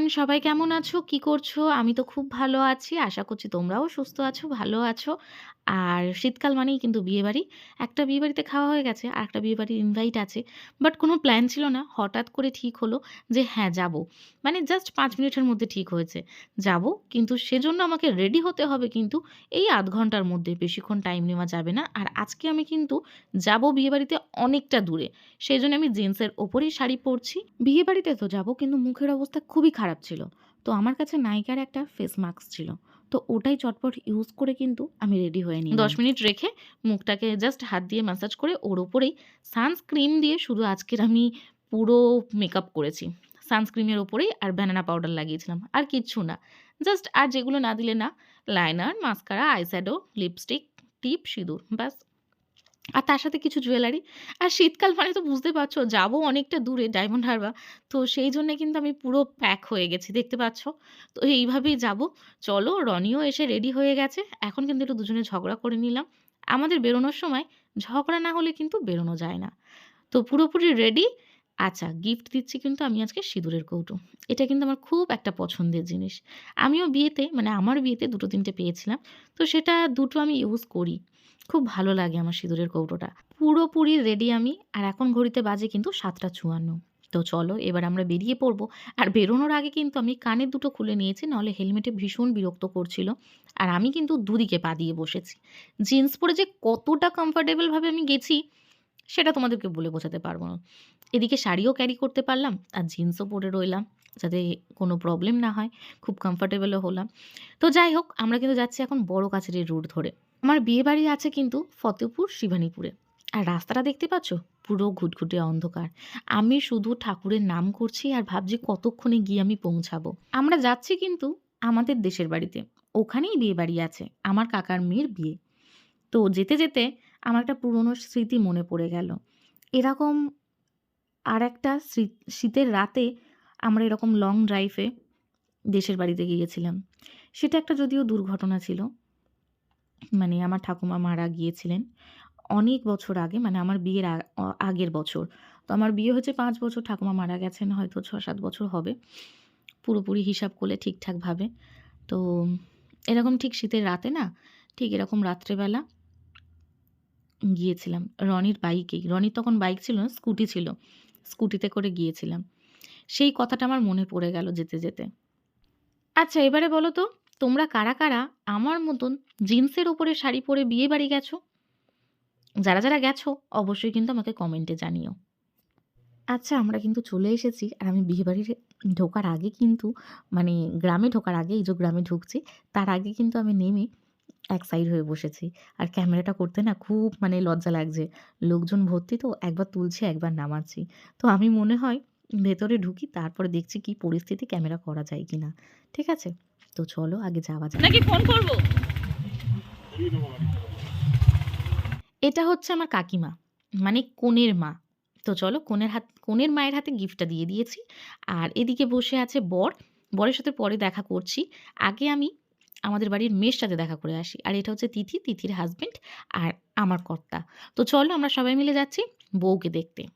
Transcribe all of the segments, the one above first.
Everyone সবাই কেমন আছো? কি করছ? আমি তো খুব ভালো আছি। আশা করছি তোমরাও সুস্থ আছো, ভালো আছো। আর শীতকাল মানেই কিন্তু বিয়েবাড়ি। একটা বিয়েবাড়িতে খাওয়া হয়ে গেছে, আরেকটা বিয়েবাড়ির ইনভাইট আছে। বাট কোনো প্ল্যান ছিল না। হঠাৎ করে ঠিক হলো যে হ্যাঁ, যাব মানে জাস্ট পাঁচ মিনিটের মধ্যে ঠিক হয়েছে। যাব কিন্তু সেজন্য আমাকে রেডি হতে হবে কিন্তু এই আধ ঘণ্টার মধ্যে। বেশিক্ষণ টাইম নেওয়া যাবে না। আর আজকে আমি কিন্তু যাব বিয়েবাড়িতে অনেকটা দূরে। সেই জন্য আমি জিন্সের ওপরেই শাড়ি পরছি। বিয়েবাড়িতে তো যাব কিন্তু মুখের অবস্থা খুবই খারাপ ছিল। তো আমার কাছে নাইকার একটা ফেস মাস্ক ছিল। তো ওটাই চটপট ইউজ করে কিন্তু আমি রেডি হয়ে নিলাম। ১০ মিনিট রেখে মুখটাকে জাস্ট হাত দিয়ে ম্যাসাজ করে ওর উপরেই সানস্ক্রিন দিয়ে শুধু আজকের আমি পুরো মেকআপ করেছি। সানস্ক্রিনের ওপরেই আর ব্যানানা পাউডার লাগিয়েছিলাম। আর কিচ্ছু না। জাস্ট আর যেগুলো না দিলে না, লাইনার, মাস্কারা, আইশ্যাডো, লিপস্টিক, টিপ, সিঁদুর ব্যাস। আর তার সাথে কিছু জুয়েলারি। আর শীতকাল মানে তো বুঝতে পারছ, যাব অনেকটা দূরে ডায়মন্ড হারবার। তো সেই জন্যে কিন্তু আমি পুরো প্যাক হয়ে গেছি, দেখতে পাচ্ছ। তো এইভাবেই যাব। চলো, রনিও এসে রেডি হয়ে গেছে। এখন কিন্তু একটু দুজনে ঝগড়া করে নিলাম। আমাদের বেরোনোর সময় ঝগড়া না হলে কিন্তু বেরোনো যায় না। তো পুরোপুরি রেডি। আচ্ছা গিফট দিচ্ছি কিন্তু আমি আজকে সিঁদুরের কৌটো। এটা কিন্তু আমার খুব একটা পছন্দের জিনিস। আমিও বিয়েতে মানে আমার বিয়েতে দুটো তিনটে পেয়েছিলাম। তো সেটা দুটো আমি ইউজ করি। খুব ভালো লাগে আমার সিঁদুরের কৌটোটা। পুরোপুরি রেডি আমি। আর এখন ঘড়িতে বাজে কিন্তু ৭টা ৫৪ তো চলো, এবার আমরা বেরিয়ে পড়ব। আর বেরোনোর আগে কিন্তু আমি কানের দুটো খুলে নিয়েছি, নাহলে হেলমেটে ভীষণ বিরক্ত করছিল। আর আমি কিন্তু দুদিকে পা দিয়ে বসেছি। জিন্স পরে যে কতটা কমফোর্টেবল ভাবে আমি গেছি, সেটা তোমাদেরকে বলে বোঝাতে পারব না। এদিকে শাড়িও ক্যারি করতে পারলাম, আর জিন্সও পরে রইলাম, যাতে কোনো প্রবলেম না হয়। খুব কমফোর্টেবলও হলাম। তো যাই হোক, আমরা কিন্তু যাচ্ছি এখন বড় কাছারির রুট ধরে। আমার বিয়েবাড়ি আছে কিন্তু ফতেপুর শিবানীপুরে। আর রাস্তাটা দেখতে পাচ্ছ? পুরো ঘুটঘুটে অন্ধকার। আমি শুধু ঠাকুরের নাম করছি আর ভাবছি কতক্ষণে গিয়ে আমি পৌঁছাবো। আমরা যাচ্ছি কিন্তু আমাদের দেশের বাড়িতে। ওখানেই বিয়েবাড়ি আছে। আমার কাকার মেয়ের বিয়ে। তো যেতে, যেতে আমার একটা পুরনো স্মৃতি মনে পড়ে গেল। এরকম আরেকটা শী শীতের রাতে আমরা এরকম লং ড্রাইভে দেশের বাড়িতে গিয়েছিলাম। সেটা একটা যদিও দুর্ঘটনা ছিল। মানে আমার ঠাকুমা মারা গিয়েছিলেন। অনেক বছর আগে মানে আমার বিয়ের আগের বছর। তো আমার বিয়ে হয়েছে পাঁচ বছর ঠাকুমা মারা গেছেন হয়তো ৬-৭ বছর হবে। পুরোপুরি হিসাব করলে ঠিকঠাকভাবে। তো এরকম ঠিক শীতের রাতে না ঠিক এরকম রাত্রেবেলা গিয়েছিলাম রনির বাইকেই। রনির তখন বাইক ছিল না স্কুটি ছিল। স্কুটিতে করে গিয়েছিলাম। সেই কথাটা আমার মনে পড়ে গেল যেতে, যেতে। আচ্ছা এবারে বলো তো তোমরা কারা, কারা আমার মতন জিন্সের ওপরে শাড়ি পরে বিয়েবাড়ি গেছো? যারা, যারা গেছো অবশ্যই কিন্তু আমাকে কমেন্টে জানিও। আচ্ছা আমরা কিন্তু চলে এসেছি আর আমি বিয়েবাড়ির ঢোকার আগে কিন্তু মানে গ্রামে ঢোকার আগে এই যে গ্রামে ঢুকছি তার আগে কিন্তু আমি নেমে এক সাইড হয়ে বসেছি। আর ক্যামেরাটা করতে না খুব মানে লজ্জা লাগছে। লোকজন ভর্তি তো একবার তুলছি একবার নামাচ্ছি। তো আমি মনে হয় ভেতরে ঢুকি তারপরে দেখছি কি পরিস্থিতি ক্যামেরা করা যায় কিনা। ঠিক আছে? তো চলো আগে যাওয়া যাক। নাকি ফোন করব? এটা হচ্ছে আমার কাকিমা। মানে কনের মা। তো চলো কনের হাত কনের মায়ের হাতে গিফটটা দিয়ে দিয়েছি। আর এদিকে বসে আছে বর। বরের সাথে পরে দেখা করছি। আগে আমি আমাদের বাড়ির মেয়ের সাথে দেখা করে আসি। আর এটা হচ্ছে তিথি, তিথির হাসব্যান্ড আর আমার কর্তা। তো চলো আমরা সবাই মিলে যাচ্ছি বউকে দেখতে।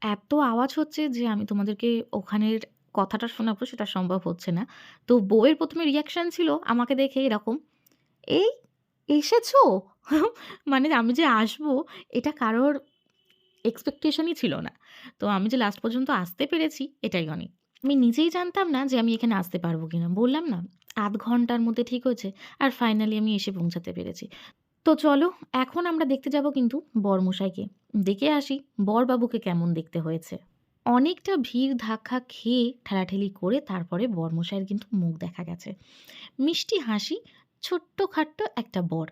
এত আওয়াজ হচ্ছে যে আমি তোমাদেরকে ওখানের কথাটা শোনাবো সেটা সম্ভব হচ্ছে না। তো বউয়ের প্রথমে রিয়াকশান ছিল আমাকে দেখে এরকম, "এই এসেছ?" মানে আমি যে আসব এটা কারোর এক্সপেকটেশনই ছিল না। তো আমি যে লাস্ট পর্যন্ত আসতে পেরেছি এটাই অনেক। আমি নিজেই জানতাম না যে আমি এখানে আসতে পারব কিনা। বললাম না আধ ঘণ্টার মধ্যে ঠিক হয়েছে আর ফাইনালি আমি এসে পৌঁছাতে পেরেছি। তো চলো এখন আমরা দেখতে যাব কিন্তু বরমশাইকে। দেখে আসি বরবাবুকে কেমন দেখতে হয়েছে। অনেকটা ভিড় ধাক্কা খেয়ে ঠেলাঠেলি করে তারপরে বরমশাইয়ের কিন্তু মুখ দেখা গেছে। মিষ্টি হাসি, ছোট্টখাট্ট একটা বর।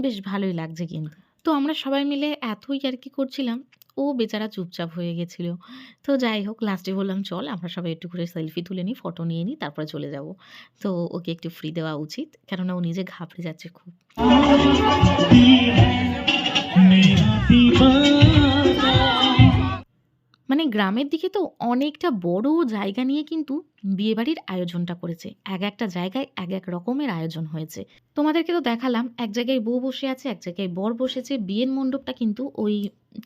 বেশ ভালোই লাগছে কিন্তু। তো আমরা সবাই মিলে এতই আর কি করছিলাম ও বেচারা চুপচাপ হয়ে গেছিল। তো যাই হোক লাস্টে বললাম চল আমরা সবাই একটু করে সেলফি তুলে নিই, ফটো নিয়ে নিই তারপরে চলে যাব। তো ওকে একটু ফ্রি দেওয়া উচিত। কেননা ও নিজে ঘাবড়ে যাচ্ছে খুব। গ্রামের দিকে তো অনেকটা বড় জায়গা নিয়ে কিন্তু বিয়েবাড়ির আয়োজনটা করেছে। এক একটা জায়গায় এক এক রকমের আয়োজন হয়েছে। তোমাদেরকে তো দেখালাম এক জায়গায় বউ বসে আছে, এক জায়গায় বর বসেছে। বিয়ের মণ্ডপটা কিন্তু ওই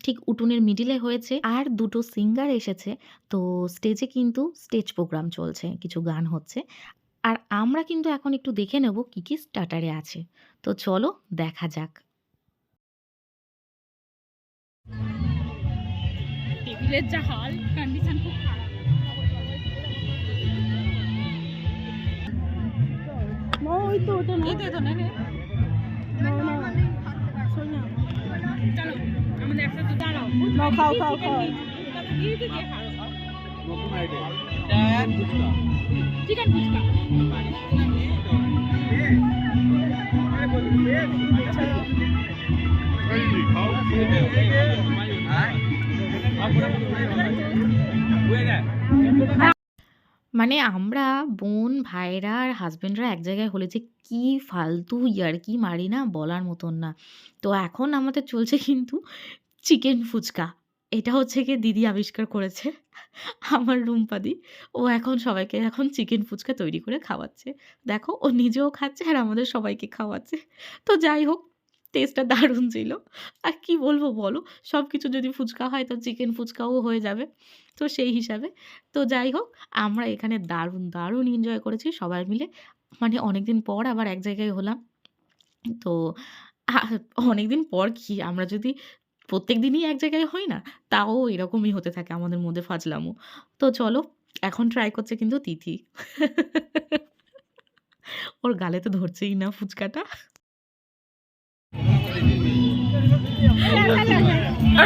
ঠিক উটুনের মিডিলে হয়েছে। আর দুটো সিঙ্গার এসেছে। তো স্টেজে কিন্তু স্টেজ প্রোগ্রাম চলছে। কিছু গান হচ্ছে। আর আমরা কিন্তু এখন একটু দেখে নেব কি, কি স্টার্টারে আছে। তো চলো দেখা যাক। টেবিলের যা হাল কন্ডিশন খুব খারাপ না ওই তো ওটা না এই তো না চলো আমাদের একসাথে দাঁড়াও খাও খাও খাও চিকেন ফুচকা মানে আমরা বোন, ভাইয়েরা আর হাসব্যান্ডরা এক জায়গায় হলে যে কি ফালতু ইয়ার্কি মারি না বলার মতন না। তো এখন আমাদের চলছে কিন্তু চিকেন ফুচকা। এটা হচ্ছে গিয়ে দিদি আবিষ্কার করেছে। আমার রুম্পাদি। ও এখন সবাইকে এখন চিকেন ফুচকা তৈরি করে খাওয়াচ্ছে। দেখো ও নিজেও খাচ্ছে আর আমাদের সবাইকে খাওয়াচ্ছে। তো যাই হোক টেস্টটা দারুণ ছিল। আর কি বলব বলো? সবকিছু যদি ফুচকা হয় তো চিকেন ফুচকাও হয়ে যাবে। তো সেই হিসাবে তো যাই হোক আমরা এখানে দারুণ, দারুণ এনজয় করেছি সবাই মিলে। মানে অনেকদিন পর আবার এক জায়গায় হলাম। তো অনেকদিন পর কি আমরা যদি প্রত্যেক দিনই এক জায়গায় হয় না, তাও এরকমই হতে থাকে আমাদের মধ্যে ফাজলামো। তো চলো এখন ট্রাই করছে কিন্তু তিথি। ওর গালে তো ধরছেই না ফুচকাটা।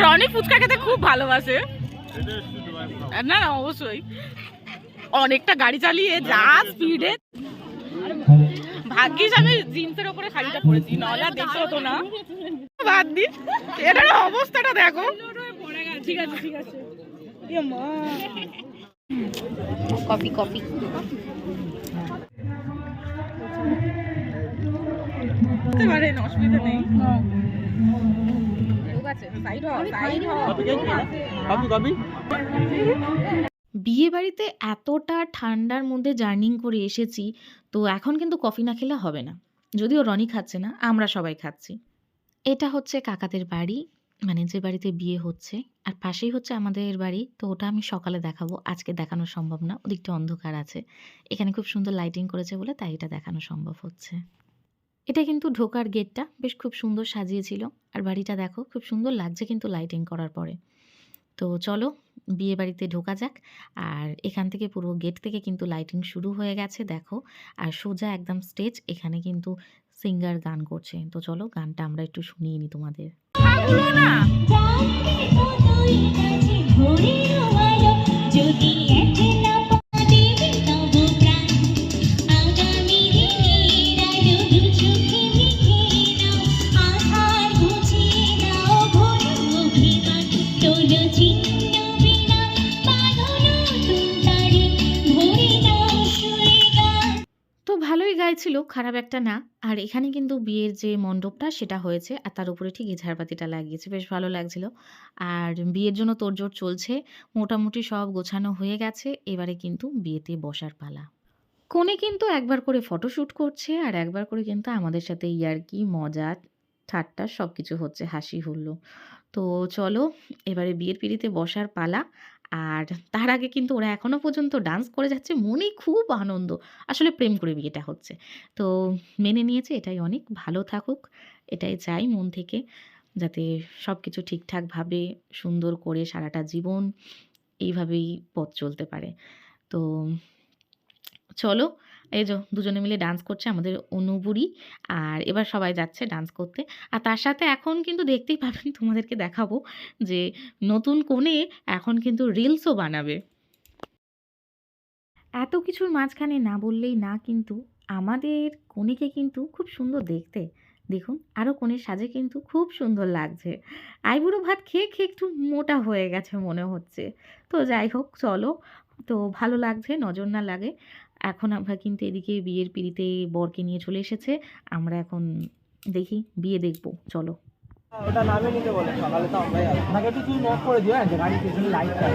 রনি ফুচকা খেতে খুব ভালোবাসে। না না অবশ্যই। অনেকটা গাড়ি চালিয়ে যা স্পিডে ভাগ্যিস আমি জিন্সের ওপরে শাড়িটা পরেছি আর দেখতে হতো না। বাদ দি এটার অবস্থাটা দেখো। ঠিক আছে ঠিক আছে। মা। Coffee, coffee. পারেন অসুবিধা নেই। হও বিয়েবাড়িতে এতটা ঠান্ডার মধ্যে জার্নি করে এসেছি, তো এখন কিন্তু কফি না খেলে হবে না। যদিও রনি খাচ্ছে না, আমরা সবাই খাচ্ছি। এটা হচ্ছে কাকাদের বাড়ি, মানে যে বাড়িতে বিয়ে হচ্ছে। আর পাশেই হচ্ছে আমাদের বাড়ি। তো ওটা আমি সকালে দেখাবো। আজকে দেখানো সম্ভব না। ওদিকটা অন্ধকার আছে। এখানে খুব সুন্দর লাইটিং করেছে বলে তাই এটা দেখানো সম্ভব হচ্ছে। এটা কিন্তু ঢোকার গেটটা বেশ খুব সুন্দর সাজিয়েছিল। আর বাড়িটা দেখো, খুব সুন্দর লাগছে কিন্তু লাইটিং করার পরে। তো চলো, বিয়ে বাড়িতে ঢোকা যাক। আর এখান থেকে পুরো গেট থেকে কিন্তু লাইটিং শুরু হয়ে গেছে, দেখো। আর সোজা একদম স্টেজ এখানে কিন্তু সিঙ্গার গান করছে। তো চলো, গানটা আমরা একটু শুনিয়ে নিই তোমাদের। না যদি গাইছিল, খারাপ একটা না। আর এখানে কিন্তু বিয়ের যে মণ্ডপটা সেটা হয়েছে। আর তার উপরে ঠিক ঝাড়বাতিটা লাগিয়েছে। বেশ ভালো লাগছিল। আর বিয়ের জন্য তোড়জোড় চলছে। মোটামুটি সব গোছানো হয়ে গেছে। এবারে কিন্তু বিয়েতে বসার পালা। কনে কিন্তু একবার করে ফটোশ্যুট করছে আর একবার করে কিন্তু আমাদের সাথে ইয়ার্কি, মজা, ঠাট্টা সবকিছু হচ্ছে, হাসি হুল্লোড়। তো চলো এবারে বিয়ের পিঁড়িতে বসার পালা। আর তার আগে কিন্তু ওরা এখনও পর্যন্ত ডান্স করে যাচ্ছে। মনে খুব আনন্দ। আসলে প্রেম করে বিয়েটা হচ্ছে। তো মেনে নিয়েছে, এটাই অনেক। ভালো থাকুক। এটাই চাই মন থেকে। যাতে সব কিছু ঠিকঠাকভাবে সুন্দর করে সারাটা জীবন এইভাবেই পথ চলতে পারে। তো চলো এই যো দুজনে মিলে ডান্স করছে আমাদের অনু বুড়ি। আর এবার সবাই যাচ্ছে ডান্স করতে। আর তার সাথে এখন কিন্তু দেখতেই পাবেন তোমাদেরকে দেখাবো যে নতুন কনে এখন কিন্তু রিলসও বানাবে। এত কিছুর মাঝখানে না বললেই না কিন্তু আমাদের কনেকে কিন্তু খুব সুন্দর দেখতে। দেখুন আরও কনের সাজে কিন্তু খুব সুন্দর লাগছে। আইবুড়ো ভাত খেয়ে, খেয়ে একটু মোটা হয়ে গেছে মনে হচ্ছে। তো যাই হোক চলো। তো ভালো লাগছে নজর না লাগে। এখন আমরা কিন্তু এদিকে বিয়ের পিঁড়িতে বরকে নিয়ে চলে এসেছে। আমরা এখন দেখি বিয়ে দেখব চলো। ওটা নামে নিতে বলে সকালে তো আমরাই আসব আপনাকে একটু তুমি নক করে দিও হ্যাঁ যে গাড়ির পেছনে লাইটটা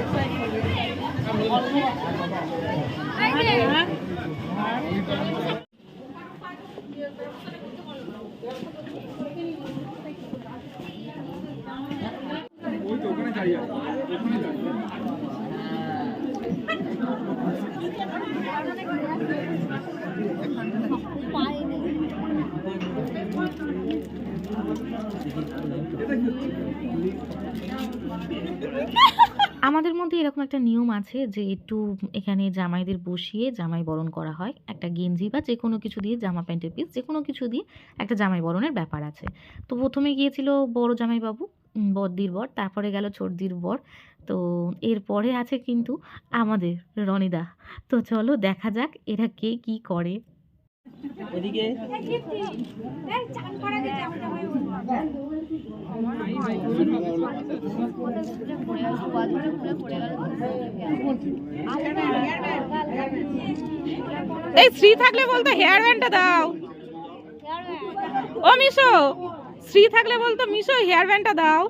আমাদের মধ্যে এরকম একটা নিয়ম আছে যে একটু এখানে জামাইদের বসিয়ে জামাই বরণ করা হয়। একটা গেঞ্জি বা যে কোনো কিছু দিয়ে জামা প্যান্টের পিস যে কোনো কিছু দিয়ে একটা জামাই বরণের ব্যাপার আছে। তো প্রথমে গিয়েছিল বড় জামাইবাবু উম, বড়দির বর তারপরে গেল ছোটদির বর। তো এরপরে আছে কিন্তু আমাদের রনিদা। তো চলো দেখা যাক এরা কে কি করে। এদিকে এই শ্রী থাকলে বলতো হেয়ার ব্যান্ডটা দাও। ও মিশো। শ্রী থাকলে বলতো, মিশো, হেয়ার ব্যান্ডটা দাও।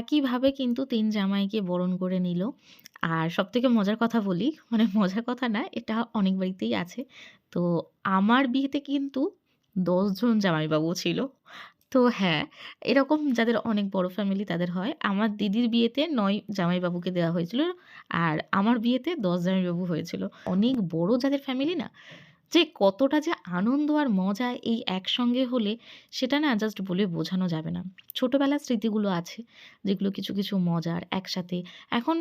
একইভাবে কিন্তু তিন জামাইকে বরণ করে নিল। আর সব থেকে মজার কথা বলি মানে মজার কথা না, এটা অনেক বাড়িতেই আছে। তো আমার বিয়েতে কিন্তু দশজন জামাইবাবু ছিল। তো হ্যাঁ এরকম যাদের অনেক বড় ফ্যামিলি তাদের হয়। আমার দিদির বিয়েতে নয় জামাইবাবুকে দেওয়া হয়েছিল আর আমার বিয়েতে দশ জামাইবাবু হয়েছিল। অনেক বড় যাদের ফ্যামিলি না, যে কতটা যে আনন্দ আর মজা এই একসঙ্গে হলে সেটা না জাস্ট বলে বোঝানো যাবে না। ছোটোবেলার স্মৃতিগুলো আছে, যেগুলো কিছু কিছু মজার একসাথে। এখন,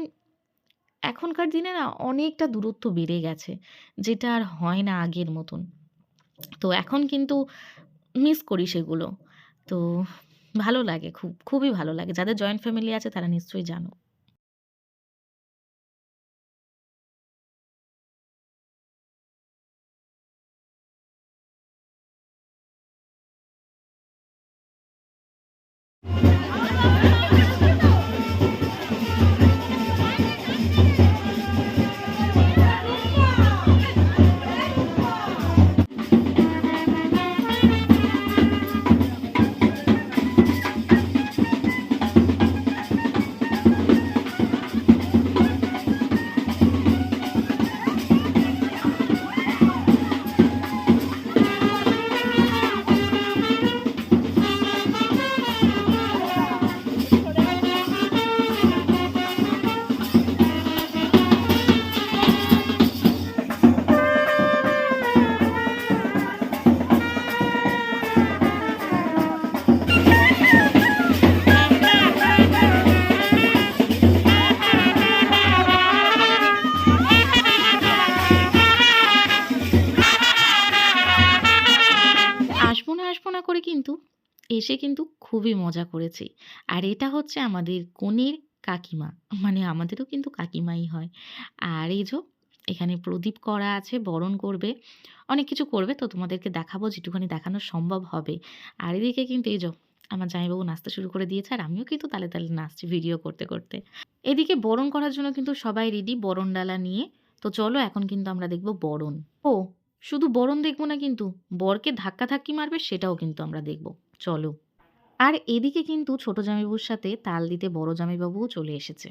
এখনকার দিনে না অনেকটা দূরত্ব বেড়ে গেছে, যেটা আর হয় না আগের মতন। তো এখন কিন্তু মিস করি সেগুলো। তো ভালো লাগে খুব খুবই ভালো লাগে। যাদের জয়েন্ট ফ্যামিলি আছে তারা নিশ্চয়ই জানো। এসে কিন্তু খুবই মজা করেছি। আর এটা হচ্ছে আমাদের কনের কাকিমা। মানে আমাদেরও কিন্তু কাকিমাই হয়। আর এই যে এখানে প্রদীপ করা আছে, বরণ করবে। অনেক কিছু করবে, তো তোমাদেরকে দেখাবো যেটুখানি দেখানো সম্ভব হবে। আর এদিকে কিন্তু এই যে আমার জামাইবাবু নাচতে শুরু করে দিয়েছে, আর আমিও কিন্তু তালে তালে নাচছি ভিডিও করতে করতে। এদিকে বরণ করার জন্য কিন্তু সবাই রেডি বরণ ডালা নিয়ে। তো চলো এখন কিন্তু আমরা দেখব বরণ। ও, শুধু বরণ দেখব না কিন্তু, বরকে ধাক্কা ধাক্কি মারবে সেটাও কিন্তু আমরা দেখব। চলো। আর এদিকে কিন্তু ছোট জামাইবাবুর সাথে তাল দিতে বড় জামাইবাবুও চলে এসেছে।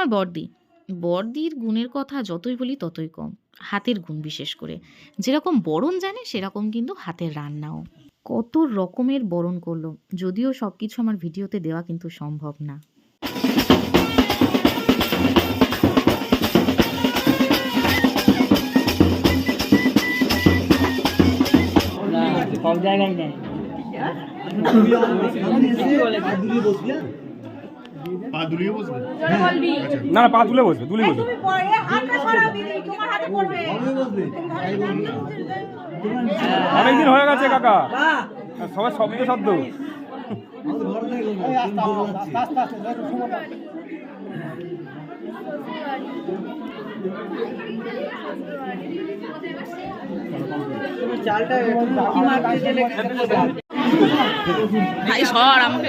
আমার বড়দি বড়দির গুণের কথা যতই বলি ততই কম। হাতের গুণ বিশেষ করে। যেরকম বরণ জানে সেরকম কিন্তু হাতের রান্নাও। কত রকমের বরণ করল। যদিও সব কিছু আমার ভিডিওতে দেওয়া কিন্তু সম্ভব না। সব জায়গায় নেই। পা দুলিয়ে বসবে? না না পা তুলে বসবে তুলে বসবে। অনেকদিন হয়ে গেছে কাকা। সবাই শব্দ শব্দ। ভাই সর আমাকে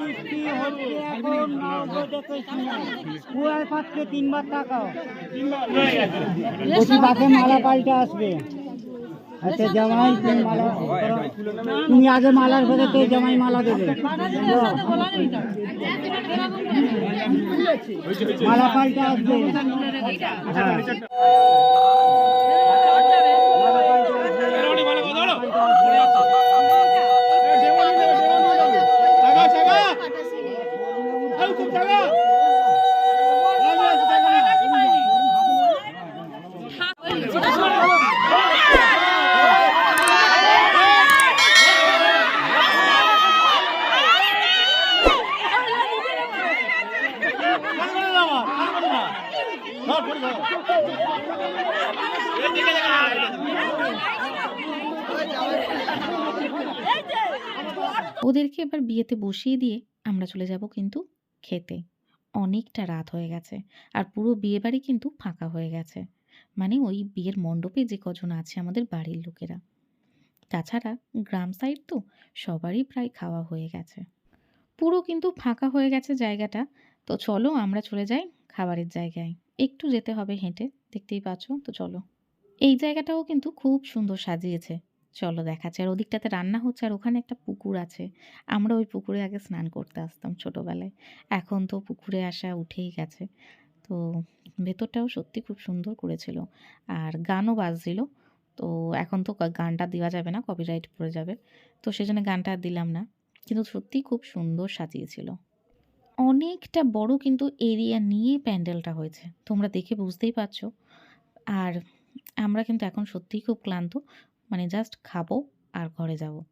দৃষ্টি হচ্ছে কুয়ার পাত্রে তিনবার টাকাও তাকে মালা পাল্টে আসবে। আচ্ছা জামাই তুমি মালা তুমি আগে মালার ভেতরে তো জামাই মালা দেবে। মালা পাল্টে আসবে। হ্যাঁ। ওদেরকে এবার বিয়েতে বসিয়ে দিয়ে আমরা চলে যাব কিন্তু খেতে। অনেকটা রাত হয়ে গেছে আর পুরো বিয়ে বাড়ি কিন্তু ফাঁকা হয়ে গেছে। মানে ওই বিয়ের মণ্ডপে যে কজন আছে আমাদের বাড়ির লোকেরা। তাছাড়া গ্রাম সাইড তো সবারই প্রায় খাওয়া হয়ে গেছে। পুরো কিন্তু ফাঁকা হয়ে গেছে জায়গাটা। তো চলো আমরা চলে যাই খাবারের জায়গায়। একটু যেতে হবে হেঁটে, দেখতেই পাচ্ছ? তো চলো। এই জায়গাটাও কিন্তু খুব সুন্দর সাজিয়েছে। চলো দেখাচ্ছে। আর ওদিকটাতে রান্না হচ্ছে, আর ওখানে একটা পুকুর আছে। আমরা ওই পুকুরে আগে স্নান করতে আসতাম ছোটোবেলায়। এখন তো পুকুরে আসা উঠেই গেছে। তো ভেতরটাও সত্যি খুব সুন্দর করেছিল। আর গানও বাজছিল। তো এখন তো গানটা দেওয়া যাবে না কপিরাইট পড়ে যাবে। তো সেজন্য গানটা দিলাম না। কিন্তু সত্যিই খুব সুন্দর সাজিয়েছিল। অনেকটা বড় কিন্তু এরিয়া নিয়ে প্যান্ডেলটা হয়েছে। তোমরা দেখে বুঝতেই পারছ। আর আমরা কিন্তু এখন সত্যিই খুব ক্লান্ত। মানে জাস্ট খাব আর ঘরে যাব।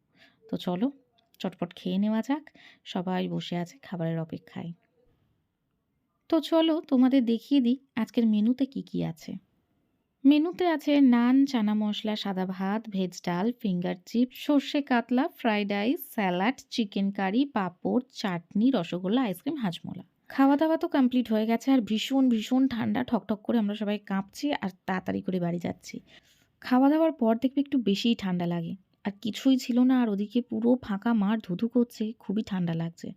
তো চলো, চটপট খেয়ে নেওয়া যাক। সবাই বসে আছে খাবারের অপেক্ষায়। তো চলো তোমাদের দেখিয়ে দিই আজকের মেনুতে কি কি আছে। মেনুতে আছে নান, চানা মশলা, সাদা ভাত, ভেজ ডাল, ফিঙ্গার চিপস সর্ষে কাতলা, fried rice, salad, chicken curry, পাঁপড়, চাটনি, রসগোল্লা, আইসক্রিম, হাজমোলা। খাওয়া দাওয়া তো কমপ্লিট হয়ে গেছে আর ভীষণ ভীষণ ঠান্ডা, ঠকঠক করে আমরা সবাই কাঁপছি আর তাড়াতাড়ি করে বাড়ি যাচ্ছি। খাওয়া দাওয়ার পর দেখবে একটু বেশিই ঠান্ডা লাগে। আর কিছুই ছিল না আর ওদিকে পুরো ফাঁকা মাঠ ধুধু করছে, খুবই ঠান্ডা লাগছে।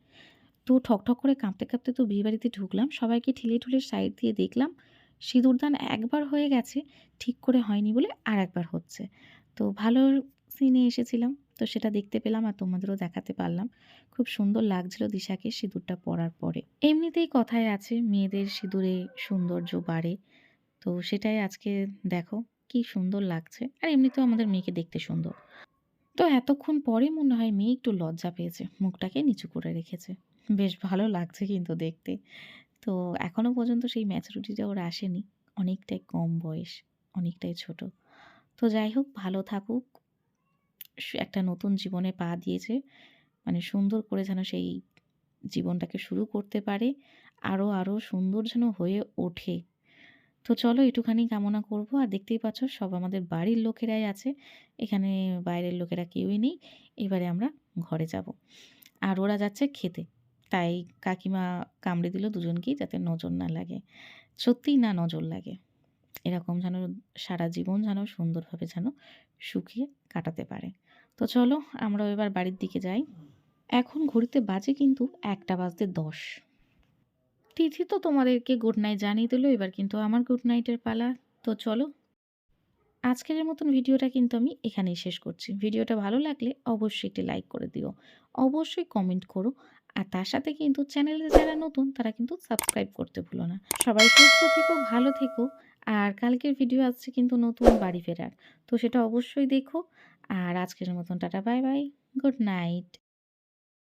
তো ঠকঠক করে কাঁপতে কাঁপতে তো বিয়েবাড়িতে ঢুকলাম, সবাইকে ঠেলে ঠুলে সাইড দিয়ে দেখলাম সিঁদুরদান একবার হয়ে গেছে, ঠিক করে হয়নি বলে আর একবার হচ্ছে। তো ভালো সিনে এসেছিলাম, তো সেটা দেখতে পেলাম আর তোমাদেরও দেখাতে পারলাম। খুব সুন্দর লাগছিল দিশাকে সিঁদুরটা পরার পরে। এমনিতেই কথায় আছে, মেয়েদের সিঁদুরে সৌন্দর্য বাড়ে। তো সেটাই আজকে দেখো, কি সুন্দর লাগছে। আর এমনিতেও আমাদের মেয়েকে দেখতে সুন্দর। তো এতক্ষণ পরে মনে হয় মেয়ে একটু লজ্জা পেয়েছে, মুখটাকে নিচু করে রেখেছে। বেশ ভালো লাগছে কিন্তু দেখতে। তো এখনও পর্যন্ত সেই ম্যাচুরিটিটা ওর আসেনি। অনেকটাই কম বয়স, অনেকটাই ছোট। তো যাই হোক, ভালো থাকুক। একটা নতুন জীবনে পা দিয়েছে। মানে সুন্দর করে যেন সেই জীবনটাকে শুরু করতে পারে। আরও আরও সুন্দর যেন হয়ে ওঠে। তো চলো একটুখানি কামনা করব। আর দেখতেই পাচ্ছ, সব আমাদের বাড়ির লোকেরাই আছে। এখানে বাইরের লোকেরা কেউই নেই। এবারে আমরা ঘরে যাব। আর ওরা যাচ্ছে খেতে। তাই কাকিমা কামড়ে দিল দুজনকেই যাতে নজর না লাগে। সত্যিই না নজর লাগে। এরকম যেন সারা জীবন যেন সুন্দরভাবে যেন শুকিয়ে কাটাতে পারে। তো চলো আমরা এবার বাড়ির দিকে যাই। এখন ঘড়িতে বাজে কিন্তু একটা বাজতে দশ। তিথি তো তোমাদেরকে গুড নাইট জানিয়ে দিল, এবার কিন্তু আমার গুড নাইটের পালা। তো চলো, আজকের মতন ভিডিওটা কিন্তু আমি এখানেই শেষ করছি। ভিডিওটা ভালো লাগলে অবশ্যই একটি লাইক করে দিও। অবশ্যই কমেন্ট করো। আর তার সাথে কিন্তু চ্যানেলে যারা নতুন, তারা কিন্তু সাবস্ক্রাইব করতে ভুলো না। সবাই সুস্থ থেকো, ভালো থেকো। আর কালকের ভিডিও আসছে কিন্তু নতুন বাড়ি ফেরার। তো সেটা অবশ্যই দেখো। আর আজকের মতন tata bye bye good night